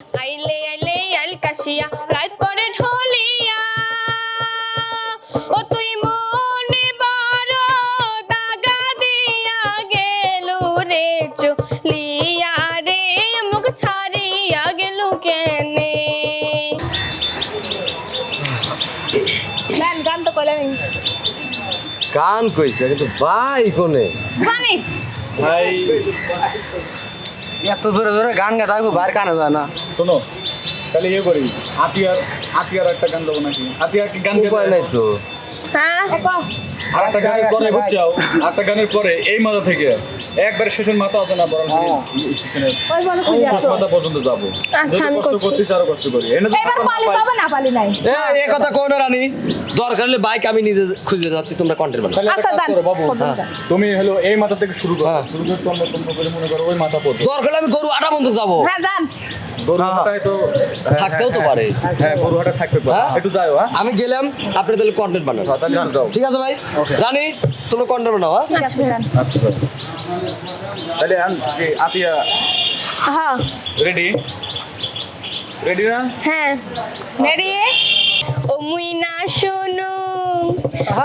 আইলে আইলে আল কাশিয়া রাত পরে ঢোলিয়া। ও তুই মনে বড় দাগা দিয়া গেলু রে চলিয়া রে মুখ ছাড়িয়া গেলু কেনে? গান গান তো কইলাম গান কইছে কিন্তু ভাই কোনে? জানি। ভাই এত জোরে জোরে গান গা থাকব বাইর কানে যায় না। শোনো তাহলে ইয়ে করি। আতিয়ার আতিয়ার একটা গান দেবো নাকি? আতিয়ার কি গান উপায় নাই তো। হ্যাঁ? আর গানের পরে গানের পরে এই মাথা থেকে। একবারে শেষের মাথা আছে না বড় স্টেশনের শেষ মাথা পর্যন্ত যাব। আচ্ছা, আমি যদি কষ্ট করতেছি আরও কষ্ট করি। এবার পালি পাবে না পালি নাই? এ এ কথা কই রানী। দরকার হলে বাইক আমি নিজে খুঁজে যাচ্ছি তোমরা কন্টেন্ট বানাও। তাহলে আচ্ছা, দান। বাবু হ্যাঁ। তুমি হলো এই মাথা থেকে শুরু করো হ্যাঁ। শুরু করে তন্ন তন্ন করে মনে করো ওই মাথা পর্যন্ত দরকার হলে আমি গরু আটা বন্ধ যাব। হ্যাঁ হ্যাঁ, থাকতেও তো হ্যাঁ, পারে। হ্যাঁ হ্যাঁ? একটু যাও আমি গেলাম আপনি তাহলে কন্টেন্ট বানান। ঠিক আছে ভাই? রানী তোমরা কন্টেন্ট বানাও আছে যান আচ্ছা তাহলে আতিয়া হ্যাঁ। রেডি রেডি না? হ্যাঁ। রেডি ও মুই না শুনু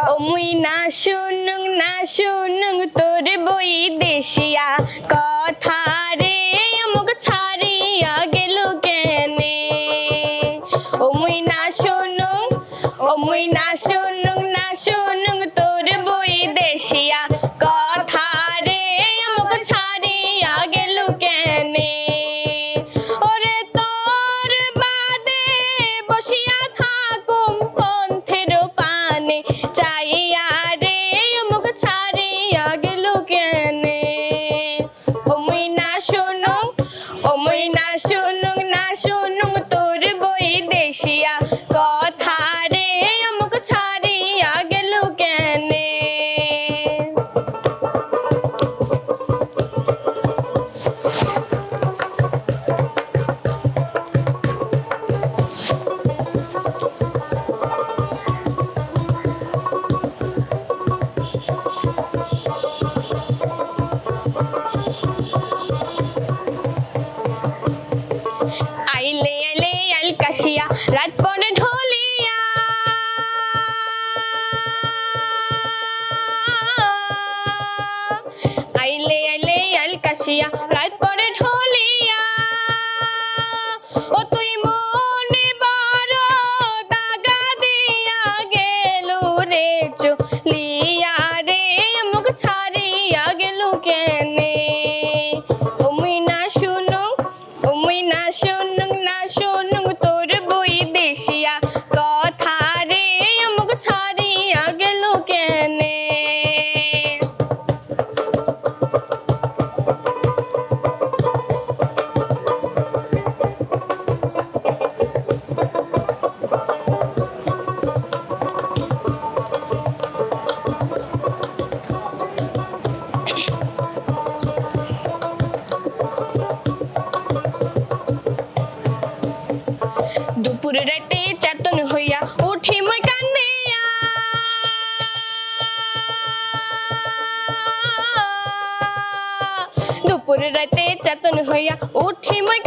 ও মুই না শুনু না শুনু তোর বই দেশিয়া। কথা দুপুর রাতে চেতন হইয়া উঠি মই কান্দিয়া। দুপুর রাতে চেতন হইয়া উঠি মই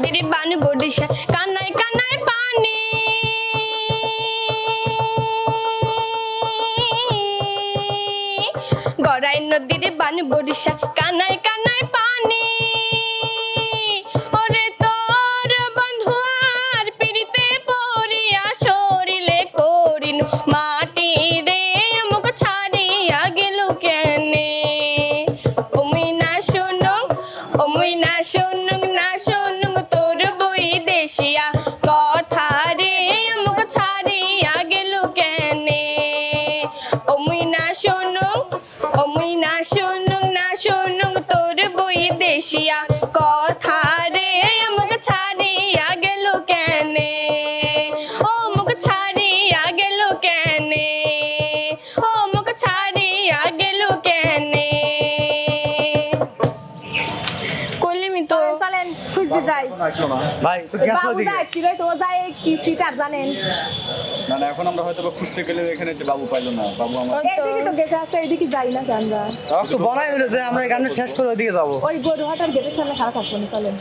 নদীর বান বডিসা কানায় কানায় পানি। গড়াই নদীর বান বডিসা কানায় কানায় পানি। ওরে তোর বন্ধু আর পিড়িতে পড়িয়া করিন মাটি দিয়া কথা রে, মুখ ছাড়িয়া গেল কেনে? ও মুই না শুনুক, ও মুই না শুনুক না শুনুক তোর বই দেশিয়া। ভাই তো গ্যাস জানেন? না না এখন আমরা হয়তো বা খুঁজতে গেলে এখানে যে বাবু পাইলো না বাবু আমার এইদিকে তো গেছে আছে এইদিকে যাই না কি আমরা? তো বলাই হলো যে আমরা এই গানটা শেষ করে ওইদিকে যাব। ওই গরু হাটার গেটের সামনে খারাপ থাকব না চলেন।